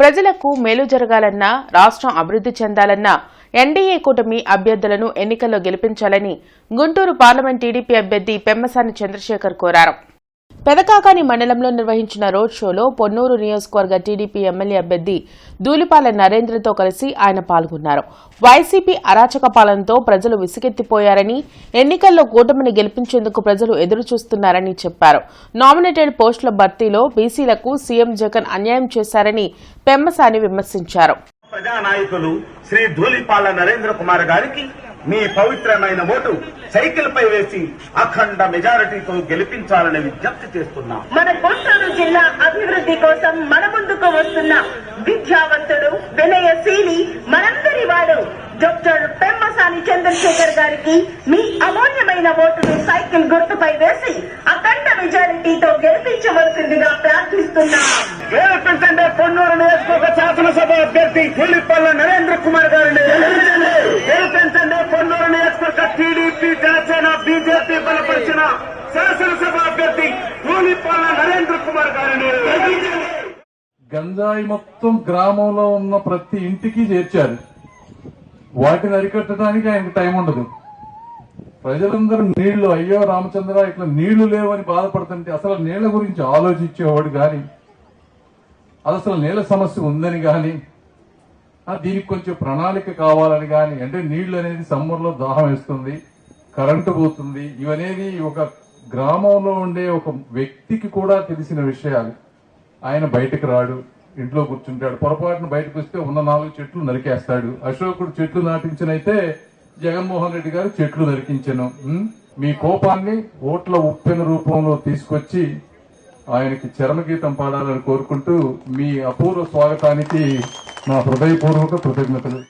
ప్రజలకు మేలు జరగాలన్నా రాష్ట్రం అభివృద్ధి చెందాలన్నా ఎన్డీఏ కూటమి అభ్యర్థులను ఎన్నికల్లో గెలిపించాలని గుంటూరు పార్లమెంట్ టీడీపీ అభ్యర్థి పెమ్మసాని చంద్రశేఖర్ కోరారు. పెదకాకాని మండలంలో నిర్వహించిన రోడ్ షోలో పొన్నూరు నియోజకవర్గ టీడీపీ ఎమ్మెల్యే అభ్యర్థి దూలిపాల నరేంద్రతో కలిసి ఆయన పాల్గొన్నారు. వైసీపీ అరాచక పాలనతో ప్రజలు విసిగెత్తిపోయారని ఎన్నికల్లో కూటమిని గెలిపించేందుకు ప్రజలు ఎదురు చూస్తున్నారని చెప్పారు. నామినేటెడ్ పోస్టుల భర్తీలో బీసీలకు సీఎం జగన్ అన్యాయం చేశారని పెమ్మసాని విమర్శించారు. ప్రజానాయకులు శ్రీ ధూలిపాల నరేంద్ర కుమార్ గారికి మీ పవిత్రమైన ఓటు సైకిల్ పై వేసి అఖండ మెజారిటీతో గెలిపించాలని విజ్ఞప్తి చేస్తున్నాం. మన గుంటూరు జిల్లా అభివృద్ధి కోసం మన ముందుకు వస్తున్న విద్యావంతుడు వినయశీలి మనందరి వాడు డాక్టర్ పెమ్మసాని చంద్రశేఖర్ గారికి మీ అమూల్యమైన ఓటును సైకిల్ గుర్తుపై వేసి అఖండ మెజారిటీతో గెలిపించవలసిందిగా ప్రార్థిస్తున్నాం. గెలిపించండి పొన్నూరు నియోజకవర్గ శాసనసభ అభ్యర్థి ధూళిపాల నరేంద్ర కుమార్ గారిని. గెలిపించండి పొన్నూరు నియోజకవర్గ టీడీపీ జనసేన బీజేపీ బలపరిచిన శాసనసభ అభ్యర్థి ధూళిపాల నరేంద్ర కుమార్ గారిని గంజాయి మొత్తం గ్రామంలో ఉన్న ప్రతి ఇంటికి చేర్చారు. వాటిని అరికట్టడానికి ఆయనకు టైం ఉండదు. ప్రజలందరూ నీళ్ళు అయ్యో రామచంద్ర ఇట్లా నీళ్ళు లేవని బాధపడుతుంటే అసలు నీళ్ళ గురించి ఆలోచించేవాడు గాని అసలు నీళ్ళ సమస్య ఉందని గాని దీనికి కొంచెం ప్రణాళిక కావాలని గాని అంటే నీళ్ళు అనేది సమ్మర్లో దాహం వేస్తుంది. కరెంటు పోతుంది. ఇవనేది ఒక గ్రామంలో ఉండే ఒక వ్యక్తికి కూడా తెలిసిన విషయాలు. ఆయన బయటకు రాడు ఇంట్లో కూర్చుంటాడు పొరపాటున బయటకు వస్తే ఉన్న నాలుగు చెట్లు నరికేస్తాడు. అశోకుడు చెట్లు నాటించినైతే జగన్మోహన్ రెడ్డి గారు చెట్లు నరికించను. మీ కోపాన్ని ఓట్ల ఉప్పెన రూపంలో తీసుకొచ్చి ఆయనకి చరమగీతం పాడాలని కోరుకుంటూ మీ అపూర్వ స్వాగతానికి నా హృదయపూర్వక కృతజ్ఞతలు.